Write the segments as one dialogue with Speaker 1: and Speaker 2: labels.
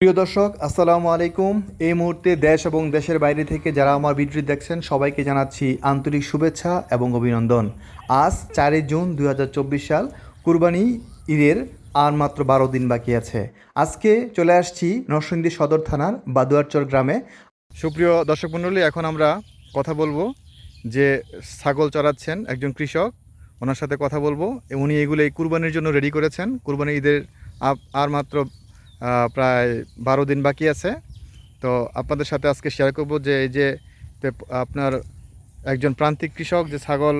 Speaker 1: প্রিয় দর্শক, আসসালামু আলাইকুম। এই মুহূর্তে দেশ এবং দেশের বাইরে থেকে যারা আমার ভিডিওটি দেখছেন, সবাইকে জানাচ্ছি আন্তরিক শুভেচ্ছা এবং অভিনন্দন। আজ চারই জুন দু হাজার চব্বিশ সাল, কুরবানি ঈদের আর মাত্র বারো দিন বাকি আছে। আজকে চলে আসছি নরসিংদী সদর থানার বাদুয়ারচর গ্রামে। সুপ্রিয় দর্শক মণ্ডলী, এখন আমরা কথা বলব যে ছাগল চড়াচ্ছেন একজন কৃষক, ওনার সাথে কথা বলব। উনি এগুলো এই কুরবানির জন্য রেডি করেছেন। কুরবানি ঈদের আর মাত্র প্রায় বারো দিন বাকি আছে। তো আপনাদের সাথে আজকে শেয়ার করব যে এই যে আপনার একজন প্রান্তিক কৃষক যে ছাগল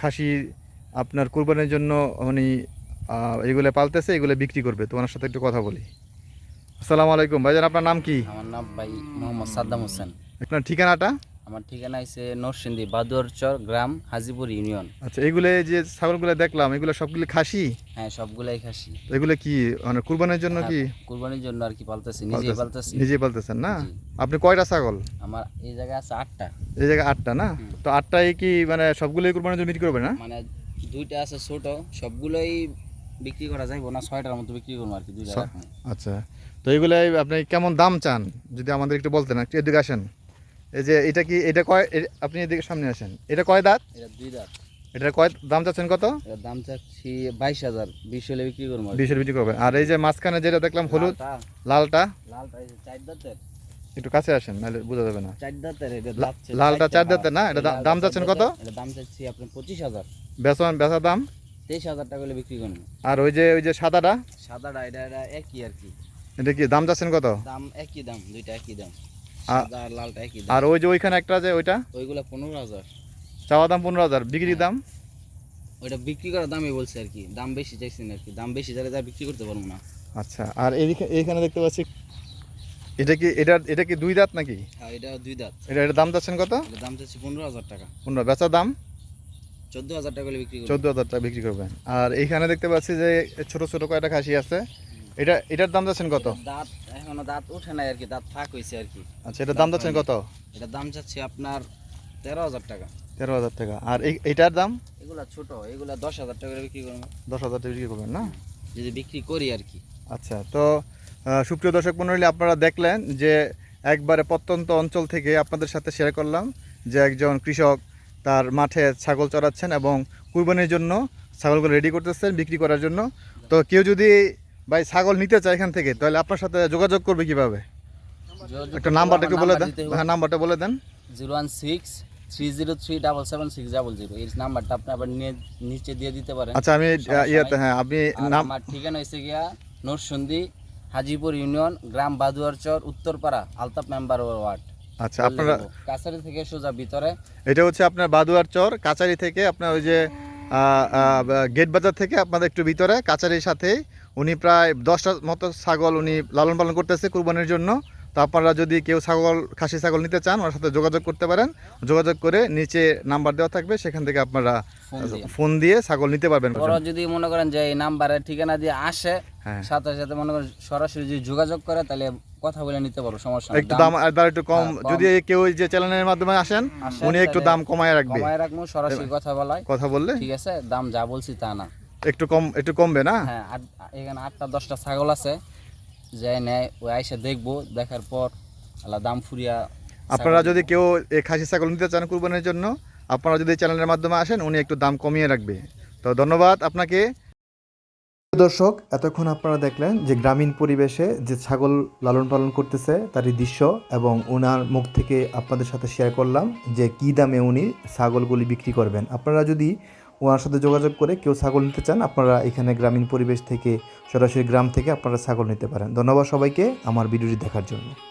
Speaker 1: খাসি আপনার কুরবানির জন্য উনি এগুলো পালতেছে এগুলো বিক্রি করবে। তো ওনার সাথে একটু কথা বলি। আসসালামু আলাইকুম। ভাইজান আপনার নাম কি?
Speaker 2: আমার নাম ভাই মোহাম্মদ সাদ্দাম হোসেন।
Speaker 1: আপনার ঠিকানাটা?
Speaker 2: আমার ঠিকানা হচ্ছে নরসিংদী বাদুয়ারচর গ্রাম হাজিপুর ইউনিয়ন।
Speaker 1: আচ্ছা এগুলো যে ছাগলগুলো দেখলাম এগুলো সবগুলো খাসি?
Speaker 2: হ্যাঁ সবগুলাই খাসি।
Speaker 1: এগুলো কি মানে কুরবানির জন্য কি?
Speaker 2: কুরবানির জন্য আর কি পালতেছি নিজেই পালতেছি।
Speaker 1: নিজেই পালতেছেন না? আপনি কয়টা ছাগল?
Speaker 2: আমার এই জায়গায় আছে আটটা।
Speaker 1: এই জায়গায় আটটা না? তো আটটাই কি মানে সবগুলোই কুরবানির জন্য বিক্রি করবে না?
Speaker 2: মানে দুইটা আছে ছোট সবগুলোই বিক্রি করা যাইব না ছয়টার মতো বিক্রি করব আর কি দুইটা।
Speaker 1: আচ্ছা। তো এইগুলো আপনি কেমন দাম চান? যদি আমাদের একটু বলতেন একটু এদিকে আসেন। এই যে এটা কি এটা কয় আপনি এদিকে সামনে আসেন। এটা কয় দাঁত?
Speaker 2: এটা দুই দাঁত।
Speaker 1: এটার কয় দাম চাচ্ছেন কত?
Speaker 2: দাম চাচ্ছি বাইশ হাজার। বিশ হলে বিক্রি করব আর কি।
Speaker 1: বিশের বিক্রি করবেন। আর এই যে মাঝখানে যেটা দেখলাম হলুদ
Speaker 2: লালটা?
Speaker 1: লালটা?
Speaker 2: চার দাঁতের।
Speaker 1: একটু কাছে আসেন নাহলে বোঝা যাবে না।
Speaker 2: চার দাঁতের এটা
Speaker 1: লালটা চার দাঁতের না? এটা দাম চাচ্ছেন কত?
Speaker 2: এটা দাম চাচ্ছি আপনার পঁচিশ হাজার।
Speaker 1: বেচন বেচা দাম?
Speaker 2: তেইশ হাজার টাকা হলে বিক্রি করব।
Speaker 1: আর ওই যে ওই যে সাদাটা?
Speaker 2: সাদাটা এটা এটা একই আর কি।
Speaker 1: এটা কি দাম চাচ্ছেন কত?
Speaker 2: দাম একই দাম দুইটা একই দাম। আর লালটা একই
Speaker 1: আর ওই যে ওইখানে একটা যে ওইটা?
Speaker 2: ওইগুলা পনেরো হাজার।
Speaker 1: চাওয়া দাম পনেরো হাজার। বিক্রি দাম?
Speaker 2: ওইটা বিক্রি করার দামই বলছে আর কি। দাম বেশি চাইছেন আর কি। দাম বেশি যা বিক্রি করতে পারব না।
Speaker 1: আচ্ছা আর এইখানে দেখতে পাচ্ছি এটা কি এটা এটা কি দুই দাঁত নাকি?
Speaker 2: হ্যাঁ এটা দুই দাঁত।
Speaker 1: এটা এটার দাম চাচ্ছেন কত?
Speaker 2: দাম চাচ্ছি পনেরো হাজার টাকা।
Speaker 1: পনেরো। বেচা দাম?
Speaker 2: চোদ্দ হাজার টাকা বিক্রি
Speaker 1: চোদ্দ হাজার টাকা বিক্রি করবেন। আর এইখানে দেখতে পাচ্ছি যে ছোট ছোট কয়টা খাসি আছে। এটা এটার দাম যাচ্ছেন কত?
Speaker 2: দাঁত এখনও দাঁত ওঠে নাই আর কি দাঁত ফাঁক হয়েছে আর কি।
Speaker 1: আচ্ছা এটার দাম যাচ্ছেন কত?
Speaker 2: এটার দাম চাচ্ছি আপনার তেরো হাজার টাকা।
Speaker 1: তেরো হাজার টাকা। আর এই এইটার দাম?
Speaker 2: এগুলা ছোট এগুলা দশ হাজার টাকা বিক্রি করব।
Speaker 1: দশ হাজার টাকা বিক্রি করবেন না?
Speaker 2: যদি বিক্রি করি আর কি।
Speaker 1: আচ্ছা তো সুপ্রিয় দর্শক মণ্ডলী আপনারা দেখলেন যে একবারে প্রত্যন্ত অঞ্চল থেকে আপনাদের সাথে শেয়ার করলাম যে একজন কৃষক তার মাঠে ছাগল চড়াচ্ছেন এবং কুরবানির জন্য ছাগলগুলো রেডি করতেছেন বিক্রি করার জন্য। তো কেউ যদি ভাই ছাগল নিতে চায় এখান থেকে তাহলে আপনার সাথে যোগাযোগ করবে কীভাবে? একটা নাম্বারটা একটু বলে দেন। হ্যাঁ নাম্বারটা বলে দেন।
Speaker 2: Zero one six three zero three double seven six double zero এই নাম্বারটা আপনি আবার নিয়ে নিচে দিয়ে দিতে পারেন।
Speaker 1: আচ্ছা আমি ইয়েতে হ্যাঁ আপনি নাম
Speaker 2: আমার ঠিকানা হয়েছে গিয়া নোরসন্দি হাজিপুর ইউনিয়ন গ্রাম বাদুয়ারচর উত্তরপাড়া আলতাপ মেম্বার ওয়ার্ড।
Speaker 1: আচ্ছা আপনারা
Speaker 2: কাছারি থেকে সোজা ভিতরে।
Speaker 1: এটা হচ্ছে আপনার বাদুয়ার চর কাচারি থেকে আপনার ওই যে গেট বাজার থেকে আপনাদের একটু ভিতরে কাচারির সাথে উনি প্রায় দশটা মতো ছাগল উনি লালন পালন করতেছে কুরবানির জন্য। তো আপনারা যদি কেউ ছাগল খাসি ছাগল নিতে চান ওনার সাথে যোগাযোগ করতে পারেন। যোগাযোগ করে নিচে নাম্বার দেওয়া থাকবে সেখান থেকে আপনারা
Speaker 2: ফোন দিয়ে।
Speaker 1: ছাগল নিতে পারবেন।
Speaker 2: ওরা যদি মনে করেন যে এই নাম্বারে ঠিকানা দিয়ে আসে
Speaker 1: হ্যাঁ।
Speaker 2: সাথে সাথে মনে করেন সরাসরি যদি যোগাযোগ করে তাহলে কথা বলে নিতে পারব সমস্যা
Speaker 1: একটু দাম আর একটু কম।
Speaker 2: হ্যাঁ,
Speaker 1: যদি কেউ যে চ্যানেলের মাধ্যমে আসেন
Speaker 2: আসেন,
Speaker 1: উনি একটু দাম কমায় রাখবে।
Speaker 2: কমায় রাখব সরাসরি কথা বলায়।
Speaker 1: কথা বললে
Speaker 2: ঠিক আছে দাম যা বলছি তা না।
Speaker 1: একটু কম একটু কমবে না?
Speaker 2: হ্যাঁ এখানে আটটা দশটা ছাগল আছে। যাই নেয় ওই আইসা দেখব দেখার পর আল্লাহ দাম ফুরিয়া
Speaker 1: আপনারা যদি কেউ এই খাসি ছাগল নিতে চান কুরবানির জন্য আপনারা যদি চ্যানেলের মাধ্যমে আসেন উনি একটু দাম কমিয়ে রাখবে। তো ধন্যবাদ আপনাকে। দর্শক এতক্ষণ আপনারা দেখলেন যে গ্রামীণ পরিবেশে যে ছাগল লালন পালন করতেছে তারই দৃশ্য এবং ওনার মুখ থেকে আপনাদের সাথে শেয়ার করলাম যে কী দামে উনি ছাগলগুলি বিক্রি করবেন। আপনারা যদি ওনার সাথে যোগাযোগ করে কেউ ছাগল নিতে চান, আপনারা এখানে গ্রামীণ পরিবেশ থেকে, সরাসরি গ্রাম থেকে আপনারা ছাগল নিতে পারেন। ধন্যবাদ সবাইকে আমার ভিডিওটি দেখার জন্য।